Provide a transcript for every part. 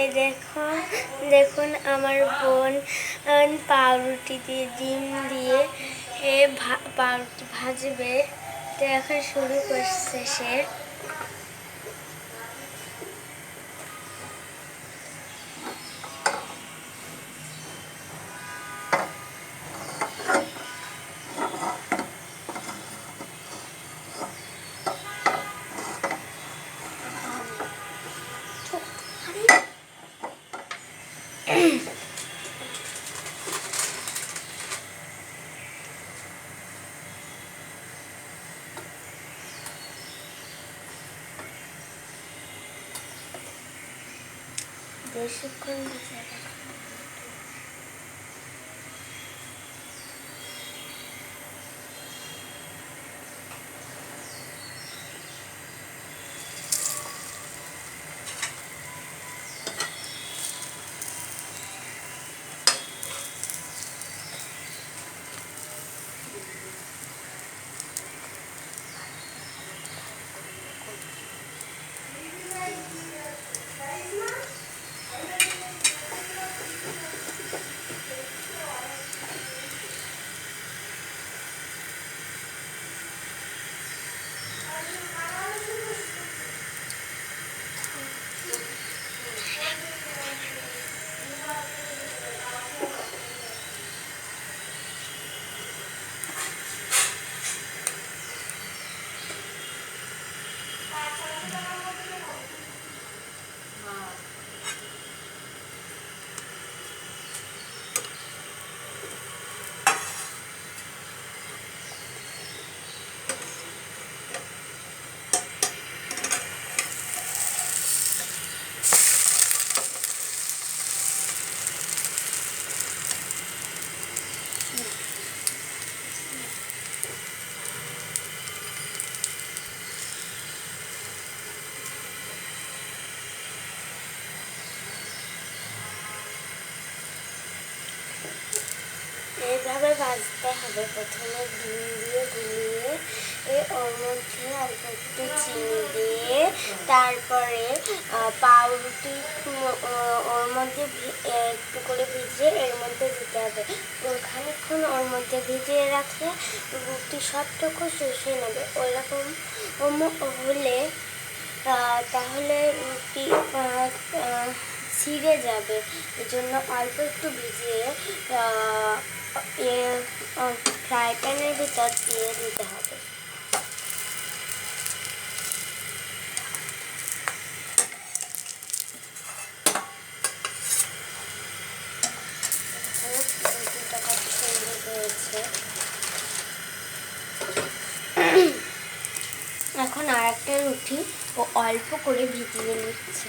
এই দেখো, দেখুন আমার বোন পাউরুটি দিয়ে ডিম দিয়ে এ পাউরুটি ভাজবে। তো এখন শুরু করছে সে। 是关于 হবে প্রথমে ডিম দিয়ে গুলিয়ে ওর মধ্যে অল্প একটু চিনি দিয়ে তারপরে পাউরুটি ওর মধ্যে একটু করে ভিজিয়ে এর মধ্যে দিতে হবে। তো খানিকক্ষণ ওর মধ্যে ভিজিয়ে রাখলে রুটি সবটুকু শুষে নেবে। ওরকম হলে তাহলে রুটি ছিঁড়ে যাবে। এই জন্য অল্প একটু ভিজিয়ে ফ্রাই প্যানের ভিতর দিয়ে দিতে হবে। এখন আর একটা রুটি ও অল্প করে ভিজিয়ে নিচ্ছে।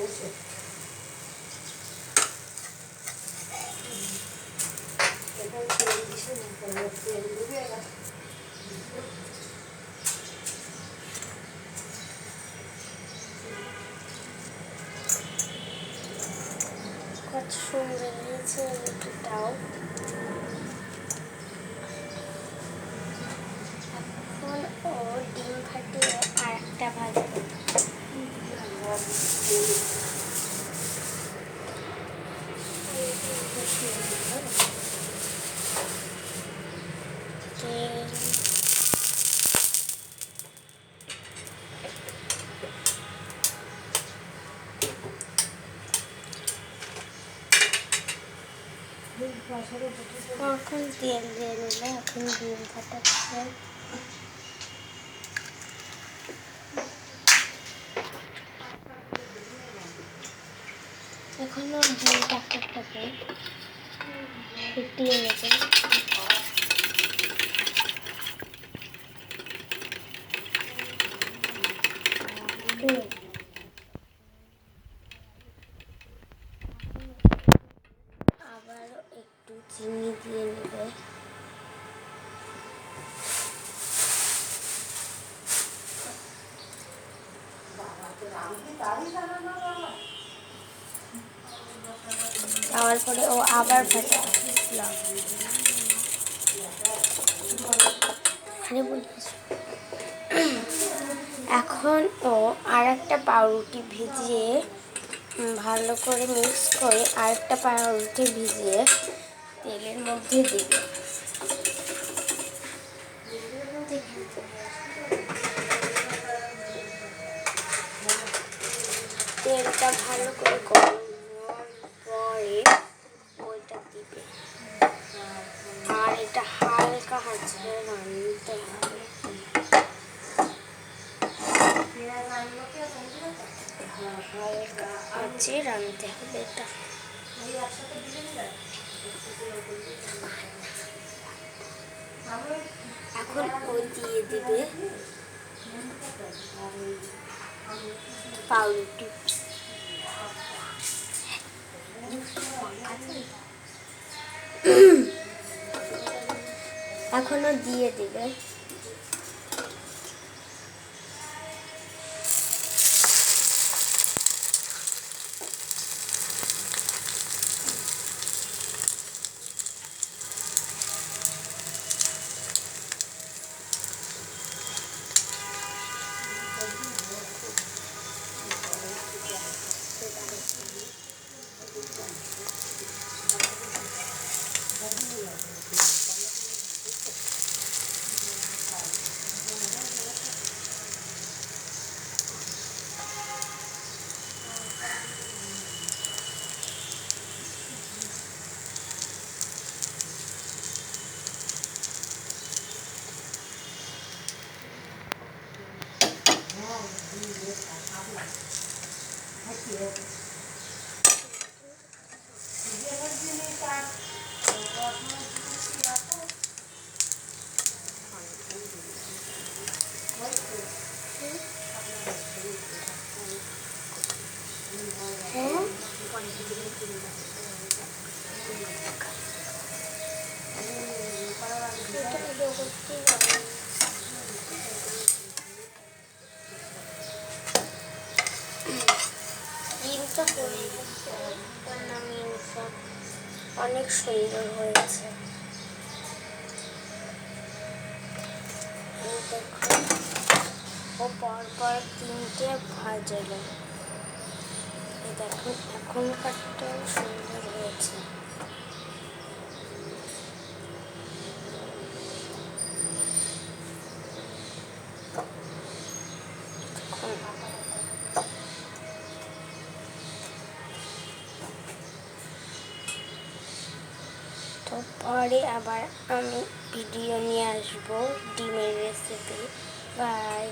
ঘুরাই দাও। ঘুরিয়ে নিতে হবে। কত সুন্দর হয়েছে এখন 어, 큰 뒤에 내리 네. 큰 뒤에 바닥 에. ফুটিয়ে নেবে আবারও একটু চিনি দিয়ে নেবে পরে ও আবার ভাজা আরে এখন ও আর একটা পাউরুটি ভিজিয়ে ভালো করে মিক্স করে আরেকটা পাউরুটি ভিজিয়ে তেলের মধ্যে দিবে। তেলটা ভালো করে গরম হওয়ার পরে ওইটা দিবে আর এটা হালকা হাতে রান্নতে হবে আছে রাঁধতে হবে এটা এখন ও দিয়ে দিবে পাউরুটি। এখনও দিয়ে দিবে নিলাম। অনেক সুন্দর হয়েছে। ও পরপর তিনটে ভাজলো। দেখুন দেখো এখনকারটাও সুন্দর হয়েছে। পরে আবার আমি ভিডিও নিয়ে আসব ডিমের রেসিপি বাই